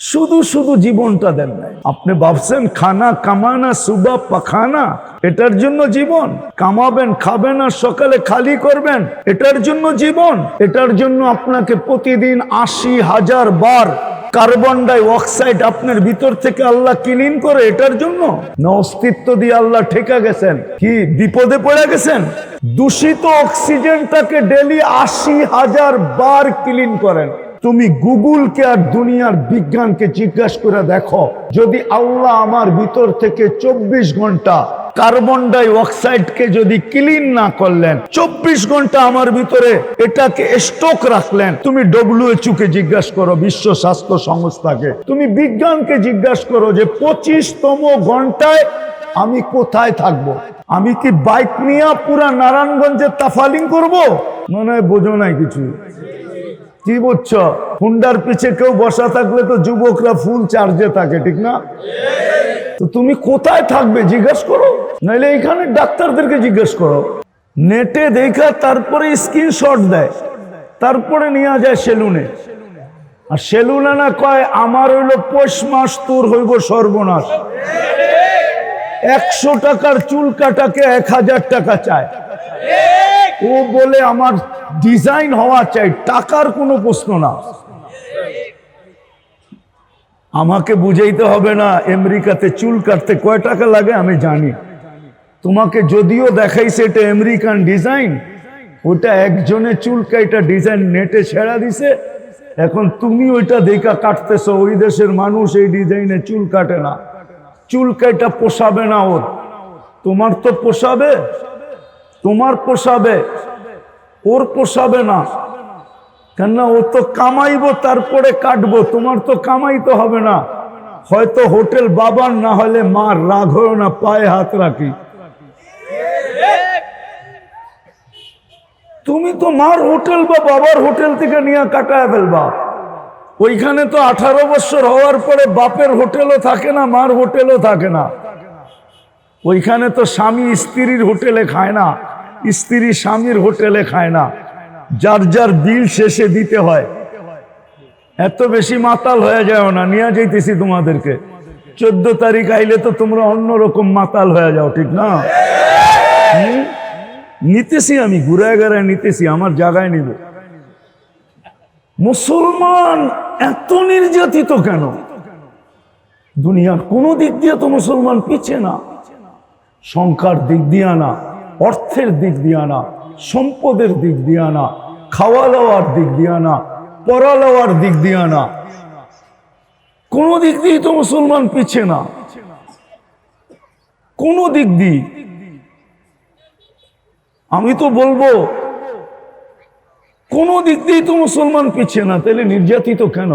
শুধু শুধু জীবনটা দেন নাই। আপনি ভাবছেন খানা কামানা, সুবা পাখানা, এটার জন্য জীবন। কামাবেন, খাবেন আর সকালে খালি করবেন, এটার জন্য জীবন। এটার জন্য আপনাকে প্রতিদিন আশি হাজার বার কার্বন ডাই অক্সাইড আপনার ভিতর থেকে আল্লাহ ক্লিন করে এটার জন্য। না, অস্তিত্ব দিয়ে আল্লাহ ঠেকা গেছেন। কি, বিপদে পড়ে গেছেন? দূষিত অক্সিজেনটাকে ডেলি আশি হাজার বার ক্লিন করেন। তুমি গুগলকে আর দুনিয়ার বিজ্ঞানকে জিজ্ঞাসা করে দেখো। যদি আল্লাহ আমার ভিতর থেকে চব্বিশ ঘণ্টা কার্বন ডাই অক্সাইডকে যদি ক্লিন না করলেন, চব্বিশ ঘণ্টা আমার ভিতরে এটাকে স্টক রাখলেন, তুমি ডব্লিউএচও কে জিজ্ঞাসা করো বিশ্ব স্বাস্থ্য সংস্থাকে। তুমি বিজ্ঞানকে জিজ্ঞাসা করো যে পঁচিশতম ঘন্টায় আমি কোথায় থাকব? আমি কি বাইক নিয়ে পুরা নারায়ণগঞ্জে তাফালিং করব? মনে হয় বোঝো নাই কিছু। কি বলছ হুন্ডার পিছে কেউ বসা থাকলে তো যুবকরা ফুল চার্জে থাকে, ঠিক না? তো তুমি কোথায় থাকবে জিজ্ঞেস করো, নাইলে এখানে ডাক্তারদেরকে জিজ্ঞেস করো। নেটে দেখা, তারপরে স্ক্রিনশট দেয়, তারপরে নিয়ে যায় সেলুনে আর সেলুনে না কয়, আমার হইল পৌষ মাস, তোর হইব সর্বনাশ। একশো টাকার চুল কাটাকে এক হাজার টাকা চায়। ও বলে আমার ডিজাইন হওয়া চাই, টাকার কোনো প্রশ্ন না। আমাকে বুঝাইতে হবে না, আমেরিকাতে চুল কাটতে কয় টাকা লাগে আমি জানি। তোমাকে যদিও দেখাইছে এটা আমেরিকান ডিজাইন ওটা একজনে চুল কাইটা ডিজাইন নেটে ছেড়া দিছে, এখন তুমি ওইটা দেখা কাটতেছো, ওই দেশের মানুষ এই ডিজাইনে চুল কাটে না। চুল কাইটা পোষাবে না ওর। তোমার তো পোষাবে তোমার পোষাবে, ওর পোষাবে না। কেননা ও তো কামাইবো, তারপরে কাটবো। তোমার তো কামাইতে হবে না। হয়তো হোটেল বাবার, না হলে মার রাগ হয় না, পায়ে হাত রাখি। তুমি তো মার হোটেল বা বাবার হোটেল থেকে নিয়ে কাটায় ফেলবা। ওইখানে তো আঠারো বছর হওয়ার পরে বাপের হোটেলও থাকে না, মার হোটেলও থাকে না। ওইখানে তো স্বামী স্ত্রীর হোটেলে খায় না। স্ত্রী স্বামীর হোটেলে খায় না। যার যার বিল শেষে দিতে হয়। এত বেশি মাতাল হয়ে যায় না, নিয়ে যাইতেছি তোমাদেরকে। চোদ্দ তারিখ আইলে তো তোমরা অন্যরকম মাতাল হয়ে যাও, ঠিক না? নিতেছি আমি ঘুরে ঘুরে নিতেছি, আমার জায়গায় নিব। মুসলমান এত নির্যাতিত কেন? দুনিয়ার কোনো দিক দিয়ে তো মুসলমান পিছিয়ে না। সংখ্যার দিক দিয়ে না। অর্থের দিক দিয়ে না, সম্পদের দিক দিয়ে না খাওয়া দাওয়ার দিক দিয়ে না পড়া লওয়ার দিক দিয়ে না। কোনো দিক দিয়ে তো মুসলমান পিছিয়ে না। কোনো দিক দিয়ে আমি তো বলব, কোনো দিক দিয়ে তো মুসলমান পিছিয়ে না, তাহলে নির্যাতিত কেন?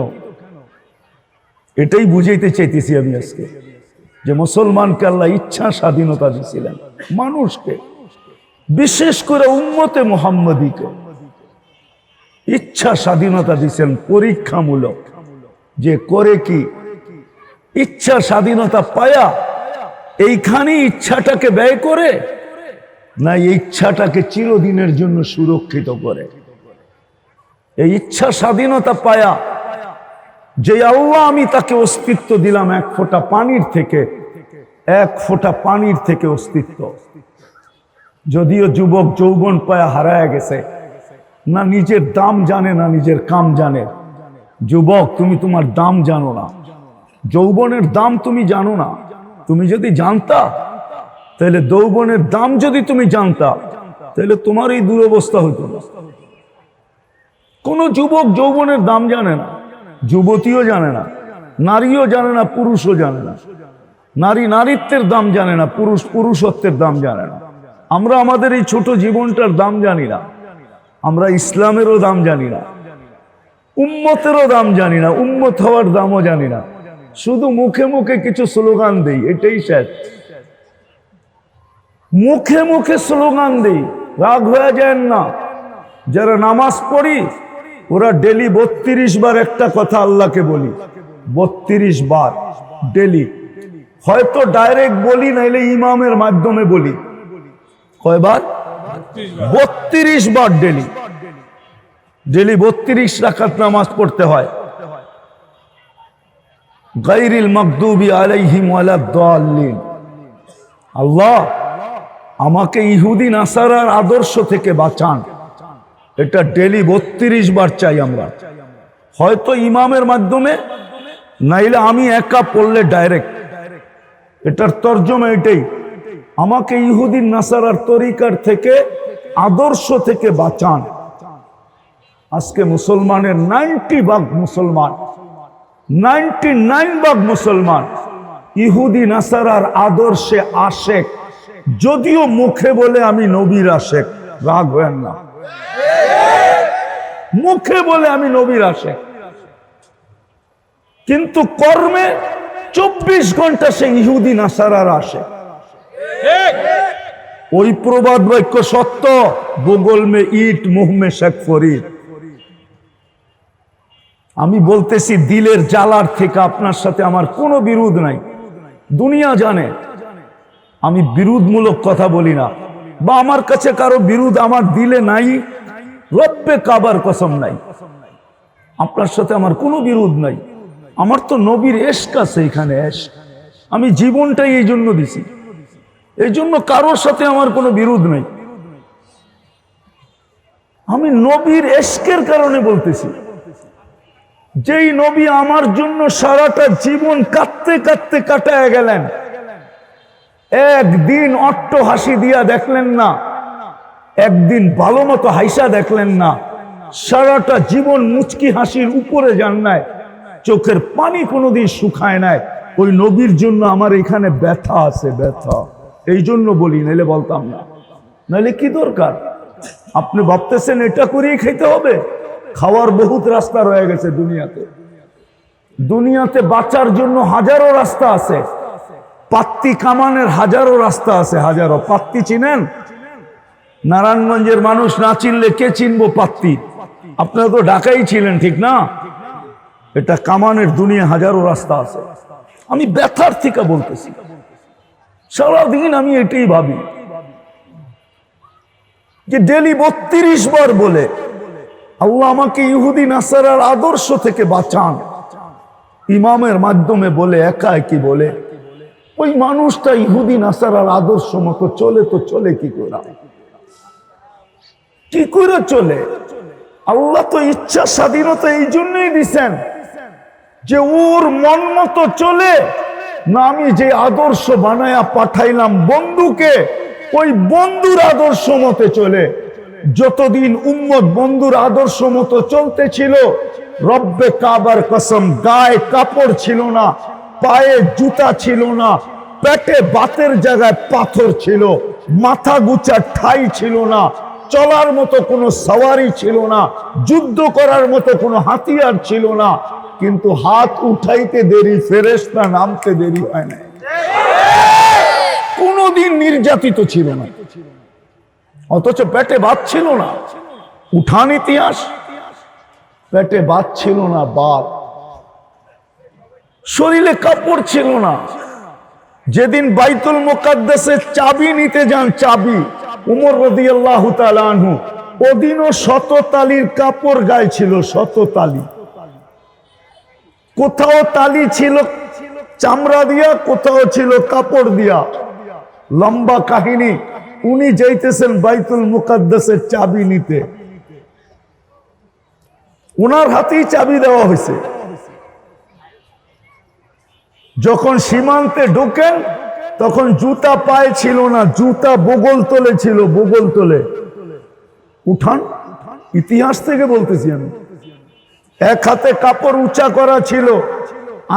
এটাই বুঝাইতে চাইতেছি আমি আজকে, যে মুসলমানকে আল্লাহ ইচ্ছা স্বাধীনতা দিয়েছিলেন মানুষকে। বিশেষ করে উম্মতে মোহাম্মদীকে। ইচ্ছা স্বাধীনতা দিয়েছেন পরীক্ষামূলক। যে করে কি? ইচ্ছা স্বাধীনতা পায়া এইখানে ইচ্ছাটাকে ব্যয় করে, না ইচ্ছাটাকে চিরদিনের জন্য সুরক্ষিত করে? এই ইচ্ছা স্বাধীনতা পায়া, যে আল্লাহ আমি তাকে অস্তিত্ব দিলাম এক ফোঁটা পানির থেকে, এক ফোঁটা পানির থেকে অস্তিত্ব। যদিও যুবক যৌবন পায়া হারায় গেছে, না নিজের দাম জানে, না নিজের কাম জানে। যুবক, তুমি তোমার দাম জানো না। যৌবনের দাম তুমি জানো না। তুমি যদি জানতা, তাহলে যৌবনের দাম যদি তুমি জানতা, তাহলে তোমার এই দুরবস্থা হতো না। কোন যুবক যৌবনের দাম জানে না, যুবতীও জানে না, নারীও জানে না, পুরুষও জানে না। নারী নারীত্বের দাম জানে না, পুরুষ পুরুষত্বের দাম জানে না। আমরা আমাদের এই ছোট জীবনটার দাম জানি না। আমরা ইসলামেরও দাম জানি না। উম্মতেরও দাম জানি না। উম্মত হওয়ার দামও জানি না। শুধু মুখে মুখে কিছু স্লোগান দেই, এটাই শেষ মুখে মুখে স্লোগান দেই, রাগ হয়ে যায় না। যারা নামাজ পড়ি, ওরা ডেলি বত্রিশ বার একটা কথা আল্লাহকে বলি। বত্রিশ বার, ডেলি। হয়তো ডাইরেক্ট বলি, নাইলে ইমামের মাধ্যমে বলি। কয়বার? বত্রিশ বার ডেলি। ডেলি বত্রিশ রাখাত নামাজ পড়তে হয়। গাইরিল মকদুবি আলাইহিম ওয়ালাদ-দাল্লিন আল্লাহ, আমাকে ইহুদি, নাসারার আদর্শ থেকে বাঁচান। এটা ডেলি বত্রিশ বার চাই আমরা। হয়তো ইমামের মাধ্যমে, নাইলে আমি একা পড়লে ডাইরেক্ট। এটার তর্জমা এটাই। আমাকে ইহুদিন নাসারার তরিকার থেকে, আদর্শ থেকে বাঁচান। আজকে মুসলমানের নাইনটি ভাগ মুসলমান, নাইনটি নাইন ভাগ মুসলমান ইহুদি নাসারার আদর্শে আশেক। যদিও মুখে বলে আমি নবীর আশেক, রাগ হয়েন না। মুখে বলে আমি নবীর আশেক। কিন্তু কর্মে চব্বিশ ঘণ্টা সে ইহুদি নাসারার আসে ওই প্রবাদ বাক্য সত্য। বগল মে ইট, মুহ মে শেখ ফরিদ। আমি বলতেছি, দিলের জ্বালার থেকে আপনার সাথে আমার কোনো বিরোধ নাই। দুনিয়া জানে। আমি বিরোধমূলক কথা বলি না। বা আমার কাছে কারও বিরোধ আমার দিলে নাই, রব্বে কাবার কসম নাই। আপনার সাথে আমার কোনো বিরোধ নাই। আমার তো নবীর এশক আছে এখানে এশ। আমি জীবনটাই এই জন্য দিছি। এই জন্য কারোর সাথে আমার কোনো বিরোধ নেই। আমি নবীর এশকের কারণে বলতেছি। যেই নবী আমার জন্য সারাটা জীবন কাঁদতে কাঁদতে কাটায় গেলেন, একদিন অট্ট হাসি দিয়া দেখলেন না, একদিন ভালো মতো হাইসা দেখলেন না, সারাটা জীবন মুচকি হাসির উপরে যান নাই, চোখের পানি কোনোদিন শুকায় নাই। ওই নবীর জন্য আমার এখানে ব্যথা আছে, ব্যথা। এই জন্য বলি, নাইলে বলতাম না। নাইলে কি দরকার? আপনি ভাবতেছেন এটা করেই খেতে হবে? খাওয়ার বহুত রাস্তা রয়ে গেছে দুনিয়াতে। দুনিয়াতে বাঁচার জন্য হাজারো রাস্তা আছে। পাত্তি কামানের হাজারো রাস্তা আছে, হাজারো। পাত্তি চিনেন? নারায়ণগঞ্জের মানুষ না চিনলে কে চিনবো পাত্তি? আপনারা তো ঢাকাই ছিলেন, ঠিক না? এটা কামানের দুনিয়া হাজারো রাস্তা আছে। আমি ব্যথার থেকে বলতেছি। সারাদিন আমি এটাই ভাবি যে ডেলি বত্রিশ বার বলে, আল্লাহ আমাকে ইহুদি, নাসারার আদর্শ থেকে বাঁচান। ইমামের মাধ্যমে বলে একা কি বলে? ওই মানুষটা ইহুদি, নাসারার আদর্শ মতো চলে তো চলে কি করে? কি করে চলে? আল্লাহ তো ইচ্ছা স্বাধীনতা এই জন্যই দিছেন যে ওর মন মতো চলে না, আমি যে আদর্শ বানায়া পাঠাইলাম বন্ধুকে, ওই বন্ধুর আদর্শ মতে চলে। যতদিন উম্মত বন্ধুর আদর্শ মতো চলতেছিল, রব্বে কাবার কসম, গায়ে কাপড় ছিল না, পায়ে জুতা ছিল না, পেটে বাতের জায়গায় পাথর ছিল, মাথা গুচা ঠাই ছিল না, চলার মতো কোনো সওয়ারি ছিল না, যুদ্ধ করার মতো কোনো হাতিয়ার ছিল না কিন্তু হাত উঠাইতে দেরি ফেরেস্তা নামতে দেরি হয় না কোনোদিন নির্যাতিত ছিল না। অথচ পেটে বাদ ছিল না। উঠান ইতিহাস, পেটে বাদ ছিল না বাদ শরীরে কাপড় ছিল না। যেদিন বাইতুল মোকাদ্দাসের চাবি নিতে যান, চাবি, উমর রদি আল্লাহ আনহু, ওদিনও শত তালির কাপড় গায়ে ছিল শত তালি কোথাও তালি ছিল, চামড়া দিয়া, কোথাও ছিল কাপড় দিয়া। লম্বা কাহিনী, উনি যাইতেছেন বাইতুল মুকাদ্দাসের চাবি নিতে। ওনার হাতেই চাবি দেওয়া হয়েছে। যখন সীমান্তে ঢোকেন, তখন জুতা পায়ে ছিল না, জুতা বগল তোলে ছিল, বগল তোলে। উঠান, ইতিহাস থেকে বলতেছি আমি। এক হাতে কাপড় উঁচা করা ছিল,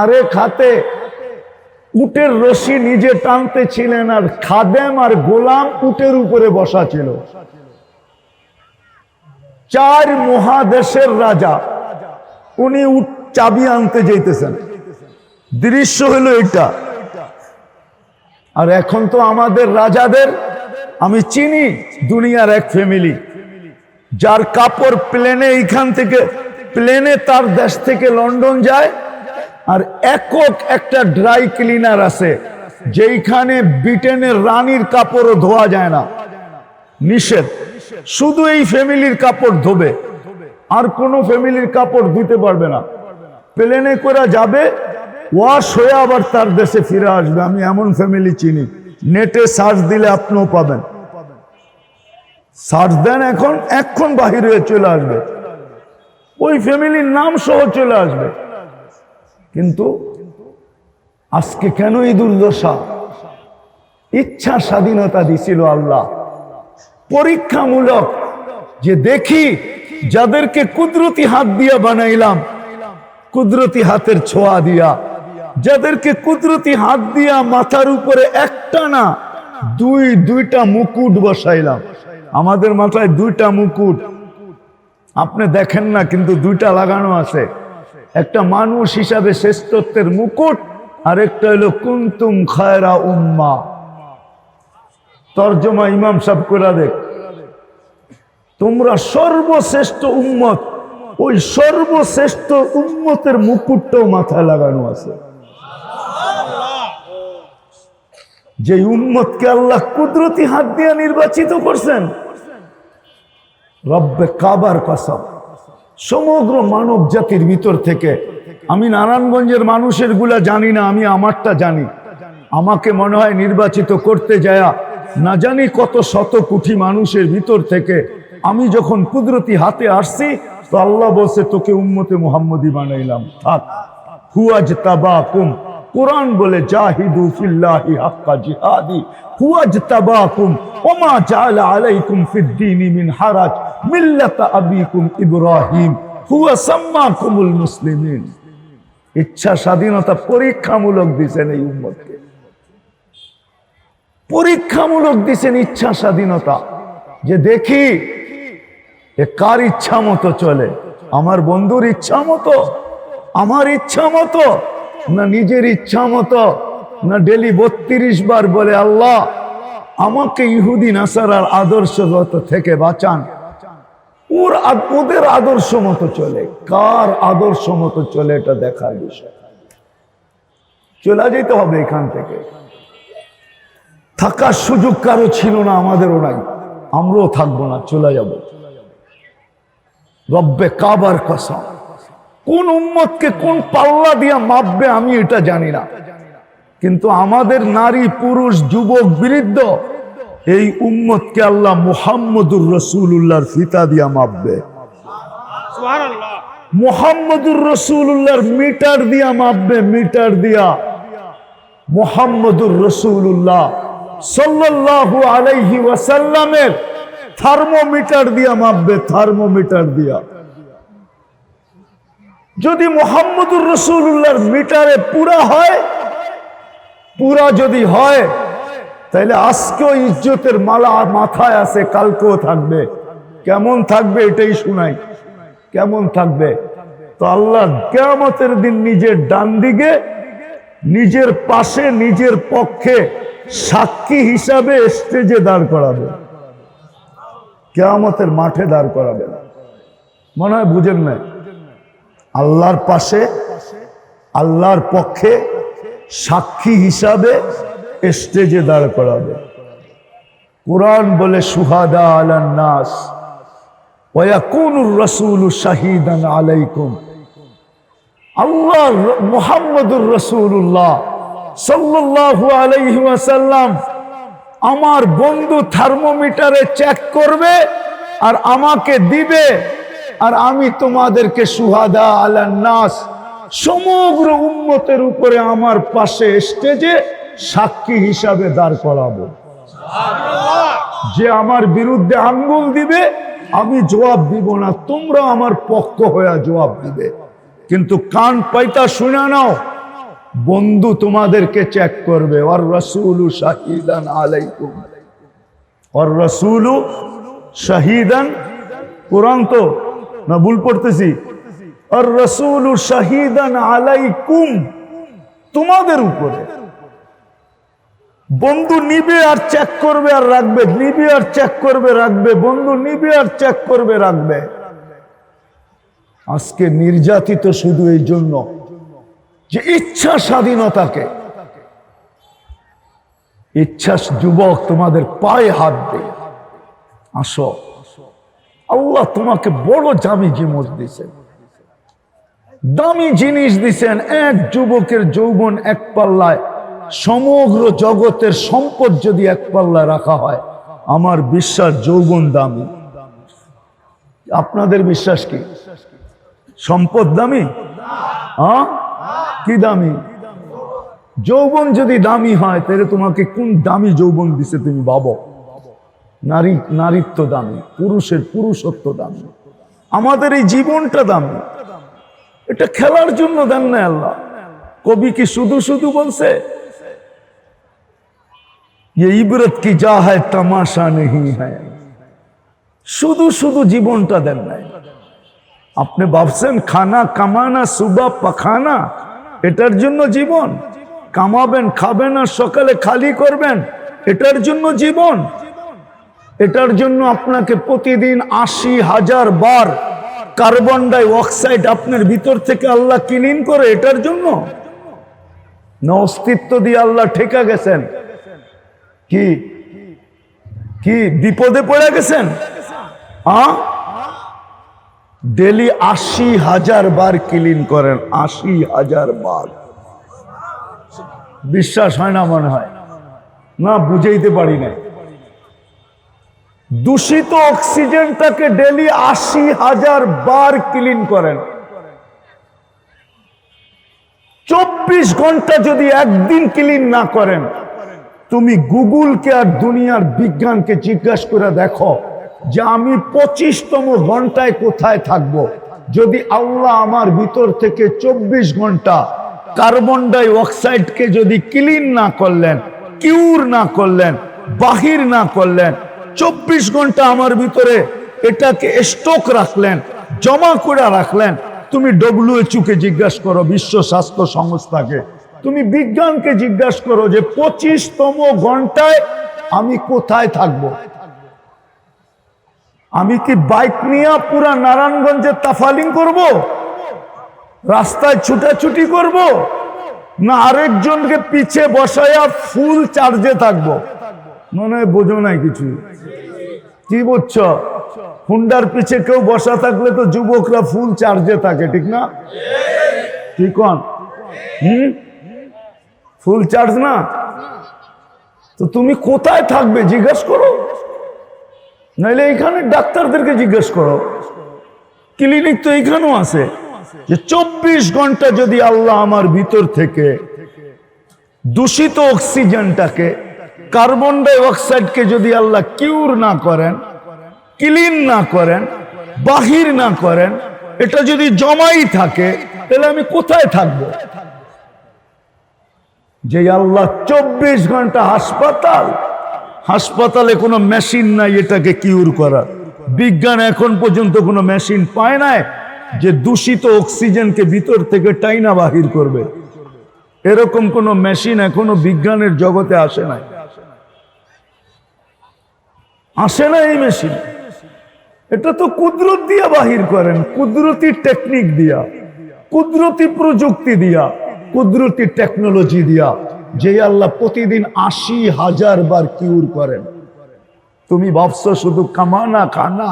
আরেক হাতে উটের রশি নিজে টানতে ছিলেন আর খাদেম আর গোলাম উটের উপরে বসা ছিল। চার মহাদেশের রাজা, উনি উট চাবি আনতে যেতেছেন দৃশ্য হলো এটা আর এখন তো আমাদের রাজাদের, আমি চিনি দুনিয়ার এক ফ্যামিলি যার কাপড় প্লেনে এইখান থেকে প্লেনে তার দেশ থেকে লন্ডন যায় আর একক একটা ড্রাই ক্লিনার আছে, যেইখানে ব্রিটেনের রানীর কাপড়ও ধোয়া যায় না। নিষেধ। শুধু এই ফ্যামিলির কাপড় ধোবে। আর কোনো ফ্যামিলির কাপড় ধুতে পারবে না। প্লেনে করে যাবে, ওয়াশ হয়ে আবার তার দেশে ফিরে আসবে। আমি এমন ফ্যামিলি চিনি। নেটে সার্চ দিলে আপনিও পাবেন। সার্চ দেন এখন এখন বাহির হয়ে চলে আসবে। ওই ফ্যামিলির নাম সহ চলে আসবে। কিন্তু আজকে কেন এই দুর্দশা ইচ্ছা স্বাধীনতা দিছিল আল্লাহ। পরীক্ষামূলক যে দেখি যাদেরকে কুদরতি হাত দিয়া বানাইলাম, কুদরতি হাতের ছোঁয়া দিয়া। যাদেরকে কুদরতি হাত দিয়া মাথার উপরে একটা না দুই, দুইটা মুকুট বসাইলাম। আমাদের মাথায় দুইটা মুকুট। আপনি দেখেন না, কিন্তু দুইটা লাগানো আছে। একটা মানুষ হিসাবে শ্রেষ্ঠত্বের মুকুট আর একটা হলো, কুন্তুম খায়রা উম্মা। তর্জমা ইমাম সাহেব করে দেখ। তোমরা সর্বশ্রেষ্ঠ উম্মত, ওই সর্বশ্রেষ্ঠ উম্মতের মুকুটটাও মাথায় লাগানো আছে। যে উম্মতকে আল্লাহ কুদরতি হাত দিয়ে নির্বাচিত করছেন রব্বে কাবার কসম। সমগ্র মানব জাতির ভিতর থেকে আমি নারায়ণগঞ্জের মানুষেরগুলা জানি না, আমি আমারটা জানি। আমাকে মনে হয় নির্বাচিত করতে যায়া না জানি কত শত কোটি মানুষের ভিতর থেকে আমি যখন কুদরতি হাতে আসছি, তো আল্লাহ বলছে, তোকে উম্মতে মুহাম্মদি বানাইলাম। থাক। হুয়াজ তাবাকুম কোরআন বলে, জাহিদু ফিল্লাহি হাক্কা জিহাদি। হুয়াজ তাবাকুম ওমা জাআলা আলাইকুম ফিদ্দীনি মিন হারাজ। ইচ্ছা স্বাধীনতা পরীক্ষামূলক দিছেন এই উম্মতকে। পরীক্ষামূলক দিছেন ইচ্ছা স্বাধীনতা। যে দেখি, এ কার ইচ্ছা মতো চলে? আমার বন্ধুর ইচ্ছা মতো? আমার ইচ্ছা মতো? না নিজের ইচ্ছা মতো? না ডেলি বত্রিশ বার বলে, আল্লাহ, আমাকে ইহুদি, নাসারার আদর্শগত থেকে বাঁচান। ওর ওদের আদর্শ মতো চলে। কার আদর্শ মতো চলে এটা দেখার বিষয়। চলে যেতে হবে এখান থেকে। থাকার সুযোগ কারও ছিল না, আমাদেরও নাই। আমরাও থাকব না, চলে যাব। রব্বে কাবার কসম। কোন উম্মতকে কোন পাল্লা দিয়া মাপবে আমি এটা জানি না। কিন্তু আমাদের নারী, পুরুষ, যুবক, বৃদ্ধ এই উম্মতকে আল্লাহ মুহাম্মদুর রসুল্লাহর ফিতা দিয়া মাপবে। মোহাম্মদুর রসুল্লাহর মিটার দিয়া মাপবে মিটার দিয়া। মোহাম্মদুর রসুল্লাহ সাল্লাল্লাহু আলাইহি ওয়াসাল্লামের থার্মোমিটার দিয়া মাপবে থার্মোমিটার দিয়া। যদি মোহাম্মদুর রসুল্লাহর মিটারে পুরা হয় পুরা যদি হয় তাহলে আজকেও ইজ্জতের মালা মাথায় আছে, কালকেও থাকবে। কেমন থাকবে এটাই শুনাই। কেমন থাকবে? তো আল্লাহ কেয়ামতের দিন নিজের ডান দিকে, নিজের পাশে, নিজের পক্ষে সাক্ষী হিসাবে স্টেজে দাঁড় করাবে। কেয়ামতের মাঠে দাঁড় করাবে। মনে হয় বুঝেন না আল্লাহর পাশে, আল্লাহর পক্ষে সাক্ষী হিসাবে স্টেজে দাঁড় করাবে। কোরআন বলে, সুহাদা আলান নাস ওয়াকুনুর রাসূল শাহিদান আলাইকুম। আল্লাহ মুহাম্মদুর রাসূলুল্লাহ সাল্লাল্লাহু আলাইহি আমার বন্ধু থার্মোমিটারে চেক করবে আর আমাকে দিবে, আর আমি তোমাদেরকে সুহাদা আলান নাস সমগ্র উম্মতের উপরে আমার পাশে স্টেজে সাক্ষী হিসাবে দাঁড় করাবো। যে আমার বিরুদ্ধে আঙ্গুল দিবে, আমি জবাব দিব না। তোমরা আমার পক্ষ হয়ে জবাব দিবে। কিন্তু কান পাইতা শুনে নাও, বন্ধু তোমাদেরকে চেক করবে। ওর রসুল শাহিদান আলাইকুম। ওর রসুল শাহিদান, কোরআন তো? না ভুল পড়তেছি। আর রসুল শাহিদান আলাইকুম, তোমাদের উপরে। বন্ধু নিবে আর চেক করবে আর রাখবে, নিবে আর চেক করবে, রাখবে, বন্ধু নিবে আর চেক করবে, রাখবে। আজকে নির্যাতিত শুধু এই জন্য যে ইচ্ছা স্বাধীনতাকে, ইচ্ছা যুবক তোমাদের পায়ে হাত দে আসো। আল্লাহ তোমাকে বড় জামি জিমত দিছে দামি জিনিস দিছেন এক যুবকের যৌবন এক পাল্লায় সমগ্র জগতের সম্পদ যদি এক পাল্লায় রাখা হয়, আমার বিশ্বাস যৌবন দামি। আপনাদের বিশ্বাস কি? সম্পদ দামি? হ্যাঁ? কি দামি? যৌবন যদি দামি হয়, তাহলে তোমাকে কোন দামি যৌবন দিছে তুমি ভাবো? নারী, নারীত্ব দামি, পুরুষের পুরুষত্ব দামি। আমাদের এই জীবনটা দামি। এটা খেলার জন্য দেন না আল্লাহ। কবি কি শুধু শুধু বলছে? ये इबरत की जा है तमाशा नहीं है শুধু শুধু জীবনটা দেন নাই আপনি ভাবছেন খানা কামানা সুবা পাখানা এটার জন্য জীবন কামাবেন খাবেন আর সকালে খালি করবেন এটার জন্য জীবন এটার জন্য আপনাকে প্রতিদিন আশি হাজার বার কার্বন ডাই অক্সাইড আপনার ভিতর থেকে আল্লাহ কিলিন করে এটার জন্য না অস্তিত্ব দিয়ে আল্লাহ ঠেকা গেছেন কি? কি? বিপদে পড়ে গেছেন? ডেলি আশি হাজার বার ক্লিন করেন, আশি হাজার বার। বিশ্বাস হয় না মনে হয়? না, বুঝাইতে পারি না দূষিত অক্সিজেনটাকে ডেলি আশি হাজার বার ক্লিন করেন। চব্বিশ ঘণ্টা যদি একদিন ক্লিন না করেন তুমি গুগলকে আর দুনিয়ার বিজ্ঞানকে জিজ্ঞাসা করে দেখো যে আমি পঁচিশতম ঘন্টায় কোথায় থাকব। যদি আল্লাহ আমার ভিতর থেকে চব্বিশ ঘণ্টা কার্বন ডাই অক্সাইডকে যদি ক্লিন না করলেন, কিউর না করলেন, বাহির না করলেন, চব্বিশ ঘণ্টা আমার ভিতরে এটাকে স্টক রাখলেন, জমা করে রাখলেন, তুমি ডব্লিউএচও কে জিজ্ঞাসা করো বিশ্ব স্বাস্থ্য সংস্থাকে তুমি বিজ্ঞানকে জিজ্ঞাসা করো যে পঁচিশতম ঘন্টায় আমি কোথায় থাকব। আমি কি বাইক নিয়ে পুরা নারায়ণগঞ্জে তাফালিং করব। রাস্তায় ছুটাছুটি করব। না আরেকজনকে পিছে বসায়া ফুল চার্জে থাকব মনে হয় বোঝো নাই কিছু কি বুঝছ হুন্ডার পিছে কেউ বসা থাকলে তো যুবকরা ফুল চার্জে থাকে, ঠিক না কি কন হুম ফুল চার্জ না? তো তুমি কোথায় থাকবে জিজ্ঞেস করো। নাইলে এখানে ডাক্তারদেরকে জিজ্ঞেস করো। ক্লিনিক তো এখানেও আছে। যে চব্বিশ ঘণ্টা যদি আল্লাহ আমার ভিতর থেকে দূষিত অক্সিজেনটাকে, কার্বন ডাই অক্সাইডকে যদি আল্লাহ কিউর না করেন, ক্লিন না করেন, বাহির না করেন, এটা যদি জমাই থাকে, তাহলে আমি কোথায় থাকব? যে আল্লাহ চব্বিশ ঘণ্টা হাসপাতাল, হাসপাতালে কোনো মেশিন নাই এটাকে কিউর করার বিজ্ঞান এখন পর্যন্ত কোনো মেশিন পায় নাই যে দূষিত অক্সিজেনকে ভিতর থেকে টাইনা বাহির করবে। এরকম কোনো মেশিন এখনও বিজ্ঞানের জগতে আসে নাই। আসে না এই মেশিন। এটা তো কুদরত দিয়া বাহির করেন, কুদরতি টেকনিক দিয়া, কুদরতি প্রযুক্তি দিয়া। কুদরতি টেকনোলজি দিয়া, যে আল্লাহ প্রতিদিন আশি হাজার বার কিউর করেন। তুমি ভাবছ শুধু কামানা, খানা,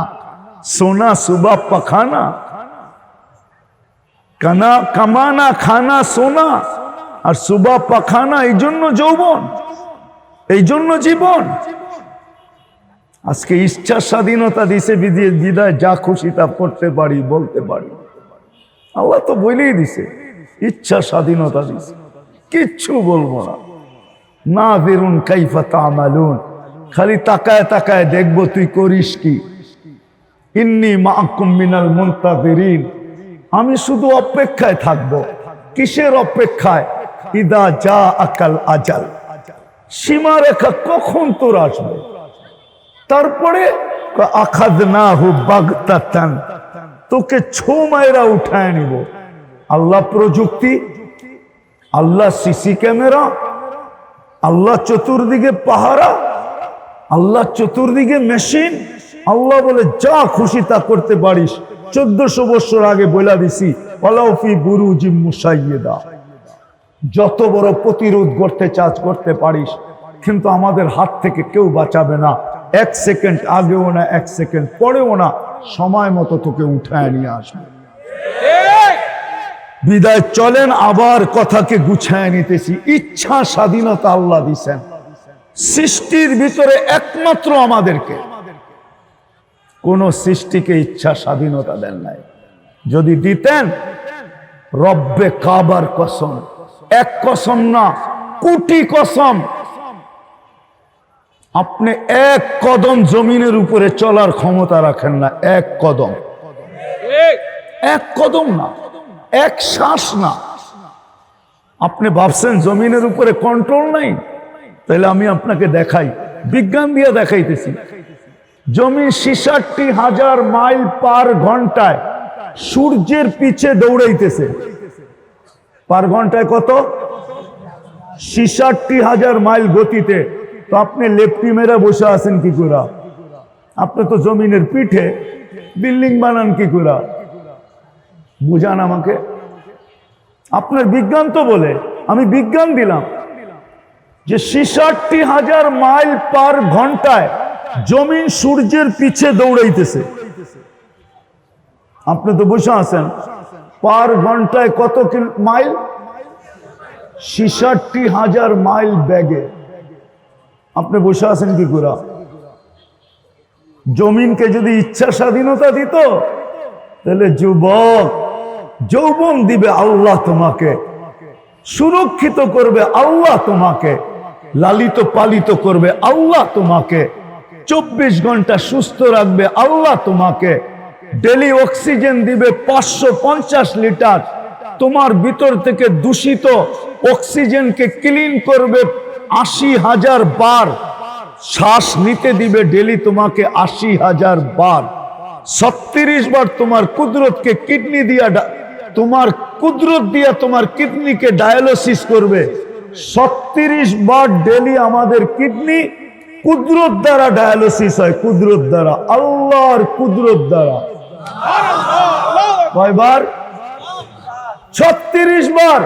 সোনা সুবা পাখানা? কানা, কামানা, খানা, সোনা আর সুবা পাখানা, এই জন্য যৌবন, এই জন্য জীবন। আজকে ইচ্ছা স্বাধীনতা দিছে বিদায় যা খুশি তা করতে পারি, বলতে পারি। আল্লাহ তো বলেই দিছে। ইচ্ছা স্বাধীনতা দিছে কিচ্ছু বলব না। না বেরুন কাইফা তামালুন। খালি তাকায় তাকায় দেখব তুই করিস কি। ইন্নি মাকুম মিনাল মুন্তাদিরিন। আমি শুধু অপেক্ষায় থাকব। কিসের অপেক্ষায়? ইদা যা আকাল আজাল। সীমারেখা কখন তোর আসবে? তারপরে আখাদ না হু বাগতান তোকে ছো মায়েরা উঠায় নিব। আল্লাহ প্রযুক্তি, আল্লাহ সিসি ক্যামেরা, আল্লাহ চতুর্দিকে পাহারা, আল্লাহ চতুর্দিকে মেশিন, আল্লাহ বলে যা খুশি তা করতে পারিস। চোদ্দশো বছর আগে বলা দিছি অলাউফি বুরু জিম মুসাইয়েদা যত বড় প্রতিরোধ করতে চাষ করতে পারিস, কিন্তু আমাদের হাত থেকে কেউ বাঁচাবে না। এক সেকেন্ড আগেও না, এক সেকেন্ড পরেও না, সময় মতো তোকে উঠায় নিয়ে আসবে। বিদায় চলেন আবার কথাকে গুছায় নিতেছি। ইচ্ছা স্বাধীনতা আল্লাহ দিছেন। সৃষ্টির ভিতরে একমাত্র আমাদেরকে। কোন সৃষ্টিকে ইচ্ছা স্বাধীনতা দেন নাই। যদি দিতেন রব্বে কাবার কসম এক কসম না কোটি কসম। আপনি এক কদম জমিনের উপরে চলার ক্ষমতা রাখেন না এক কদম। এক কদম। না। এক শ্বাস না। আপনি ভাবছেন জমিনের উপরে কন্ট্রোল নাই? তাহলে আমি আপনাকে দেখাই। বিজ্ঞান দিয়ে দেখাইতেছি। জমি ছিষট্টি হাজার মাইল পার ঘন্টায় সূর্যের পিছে দৌড়াইতেছে। পার ঘন্টায় কত? ছিষট্টি হাজার মাইল গতিতে। তো আপনি লেপটি মেরা বসে আছেন কি করে? আপনি তো জমিনের পিঠে বিল্ডিং বানান কি করে? বুঝান আমাকে। আপনার বিজ্ঞান তো বলে, আমি বিজ্ঞান দিলাম। যে ছিষট্টি হাজার মাইল পার ঘন্টায় জমিন সূর্যের পিছে দৌড়াইতেছে। আপনি তো বসে আছেন, পার ঘন্টায় কত মাইল? ছিষট্টি হাজার মাইল ব্যাগে। আপনি বসে আছেন কি করে? জমিনকে যদি ইচ্ছা স্বাধীনতা দিত, তাহলে যুবক যৌবন দিবে আল্লাহ তোমাকে, সুরক্ষিত করবে আল্লাহ তোমাকে, লালিত পালিত করবে আল্লাহ তোমাকে, চব্বিশ ঘণ্টা সুস্থ রাখবে আল্লাহ তোমাকে, ডেলি অক্সিজেন দিবে পাঁচশো পঞ্চাশ লিটার, তোমার ভিতর থেকে দূষিত অক্সিজেনকে ক্লিন করবে আশি হাজার বার, শ্বাস নিতে দিবে ডেলি তোমাকে আশি হাজার বার, ছত্রিশ বার তোমার কুদরতকে কিডনি দিয়া তোমার কুদরত দিয়া তোমার কিডনিকে ডায়ালিসিস করবে। ছত্রিশ বার ডেলি আমাদের কিডনি কুদরত দ্বারা ডায়ালিসিস হয়, কুদরত দ্বারা, আল্লাহর কুদরত দ্বারা। কয়বার? ছত্রিশ বার।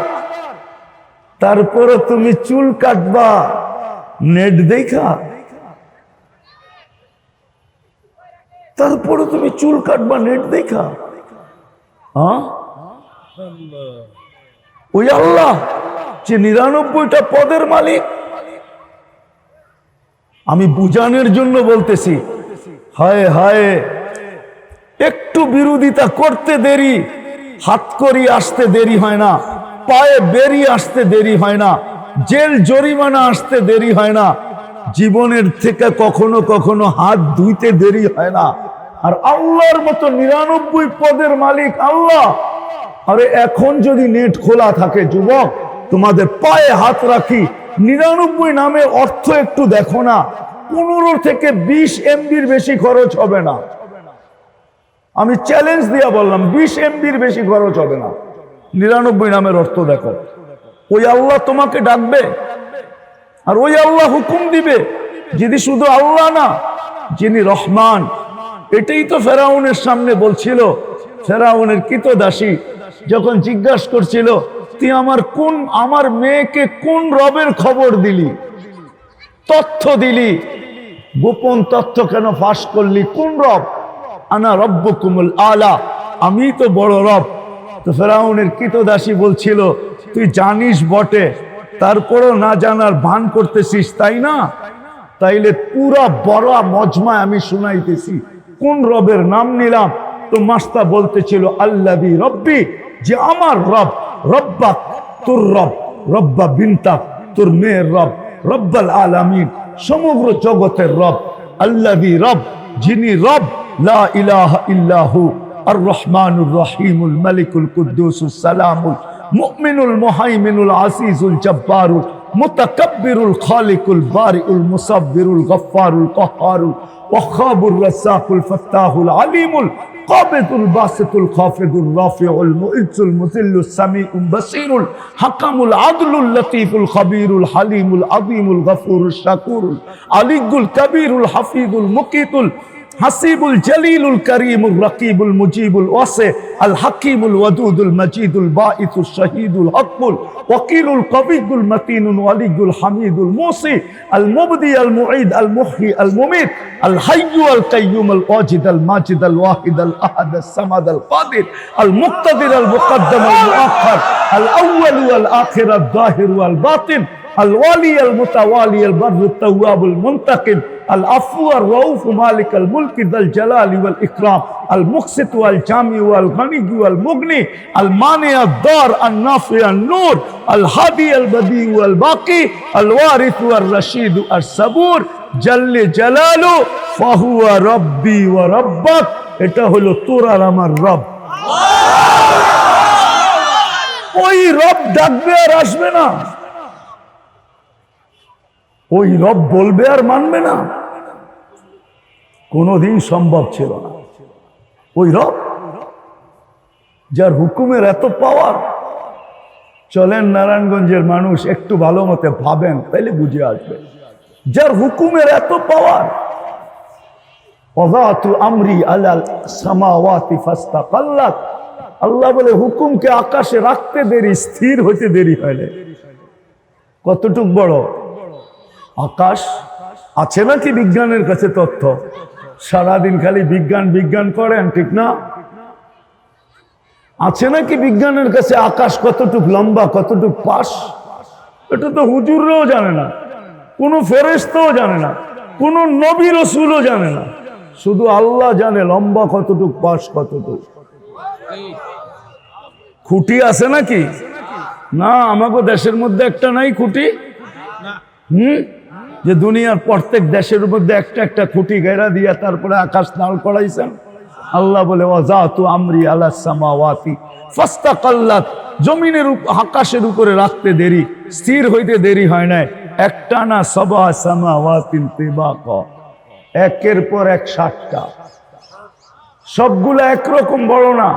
তারপরে তুমি চুল কাটবা, নেট দেখা। তারপরে তুমি চুল কাটবা, নেট দেখা। হ্যাঁ? ওই আল্লাহ, যে নিরানব্বইটা পদের মালিক। আমি বুঝানোর জন্য বলতেছি, হায় হায়, একটু বিরোধিতা করতে দেরি, হাত করি আসতে দেরি হয় না, পায়ে বেরিয়ে আসতে দেরি হয় না, জেল জরিমানা আসতে দেরি হয় না, জীবনের থেকে কখনো কখনো হাত ধুইতে দেরি হয় না। আর আল্লাহর মতো নিরানব্বই পদের মালিক আল্লাহ আরে এখন যদি নেট খোলা থাকে, যুবক, তোমাদের পায়ে হাত রাখি। নিরানব্বই নামে অর্থ একটু দেখো না। পনেরো থেকে বিশ এমবির বেশি খরচ হবে না। আমি চ্যালেঞ্জ দিয়ে বললাম, বিশ এমবির বেশি খরচ হবে না। নিরানব্বই নামের অর্থ দেখো। ওই আল্লাহ তোমাকে ডাকবে, আর ওই আল্লাহ হুকুম দিবে, যিনি শুধু আল্লাহ না, যিনি রহমান। এটাই তো ফেরাউনের সামনে বলছিল, ফেরাউনের কিত দাসী যখন জিজ্ঞাসা করছিল, তুই আমার কোন, আমার মেয়েকে কোন রবের খবর দিলি? তথ্য দিলি? গোপন তথ্য কেন ফাঁস করলি? কোন রব? আনা রব্ব কুমুল আলা, আমি তো বড় রব। তো ফেরাউনের দাসী বলছিল, তুই জানিস বটে, তারপরও না জানার ভান করতেছিস, তাই না? তাইলে পুরা বড় মজমায় আমি শুনাইতেছি, কোন রবের নাম নিলাম? তো মাস্তা বলতেছিল আল্লাবি রব্বি। যে আমার রব, রব্বা তোর রব, রব্বা বিনতাক তোর মেয়ের রব, রব্বাল আল আলামিন সমগ্র জগতের রব আল্লাদি রব, যিনি রব, লা আর রহমানুর রহিমুল মালিকুল কুদ্দুসুল সালামুল মুমিনুল মুহাইমিনুল আসিজুল জব্বারুল মুতাকাব্বিরুল খালিকুল বারিউল মুসাব্বিরুল গফফারুল কহারুল ওয়াহাবুর রাসাকুল ফাত্তাহুল আলিমুল কাবিদুল বাসিতুল খাফিদুল রাফিউল মুইজুল মুজিল্লুস সামিউল বাসিরুল হাকামুল আদলুল লতিফুল খাবিরুল হালিমুল আযীমুল গফুরুল শাকুরুল আলিগুল কবিরুল হাফিজুল মুকিতুল হাসিবুল জলিলুল করিমুল রকিবুল মুজিবুল ওয়াসে, আল হাকিমুল ওয়াদুদুল মজিদুল বাঈতুল শহীদুল হকবুল ওয়াকিলুল কবিগুল মতিনুল ওয়ালিগুল হামিদুল মুসি, আল মুবদি, আল মুঈদ, আল মুহি আল মুমিত, আল হাইয়ু আল কাইয়ুম আল ওয়াজিদ, আল মাজিদ আল ওয়াহিদ, আল আহাদ আল সামাদ, আল কাদির আল মুক্তাদির, আল মুকদ্দম, আল মুআখর আল আউয়াল, আল আখির আল যাহির আল বাতিন আল ওয়ালি, আল মুতাওয়ালি, আল বর التواب المنتقم আল আফু আর রৌফ মালিক আল মুলকি দল জালাল ওয়াল ইকরাম আল মুকসিত ওয়াল জামি ওয়াল গনি ওয়াল মুগনি আল মানে আল দর আল নাফি আল নূর আল হাদি আল বদি ওয়াল বাকি আল ওয়ারিথ ওয়াল রশিদ আর সাবুর, জাল্লে জালালু, ফাহুয়া রব্বি ওয়া রব্বাক, এটা হলো তোর আর আমার রব। ওই রব ডাকবে আর আসবে না। ওই রব বলবে আর মানবে না। কোনোদিন সম্ভব ছিল না। ওই রব, যার হুকুমের এত পাওয়ার চলেন নারায়ণগঞ্জের মানুষ একটু ভালো মতে ভাবেন, তাইলে বুঝে আসবে। যার হুকুমের এত পাওয়ার আল্লাহ বলে, হুকুমকে আকাশে রাখতে দেরি, স্থির হইতে দেরি হয় কতটুক বড়? আকাশ আছে নাকি বিজ্ঞানের কাছে তথ্য? সারাদিন খালি বিজ্ঞান বিজ্ঞান করেন, ঠিক না? আছে নাকি বিজ্ঞানের কাছে আকাশ কতটুক লম্বা, কতটুক পাশ? এটা তো হুজুররাও জানে না, কোনো ফেরেস্তাও জানে না, কোনো নবী রসুলও জানে না। শুধু আল্লাহ জানে লম্বা কতটুক, পাশ কতটুক। খুঁটি আছে নাকি? না আমাকে দেশের মধ্যে একটা নাই খুঁটি? হুম? যে দুনিয়ার প্রত্যেক দেশের মধ্যে একটা একটা খুঁটি ঘেরা দিয়া তারপরে আকাশ দাঁড় করাইছেন। আল্লাহ বলে, ওয়াজাতু আমরি আলা সামাওয়াতি, ফাস্তাকাল্লাত, জমিনের আকাশের উপরে রাখতে দেরি, স্থির হইতে দেরি হয় না একটা না সবা সামাওয়াতিন তিবাক, একের পর এক সাতটা। সবগুলো একরকম বড় না।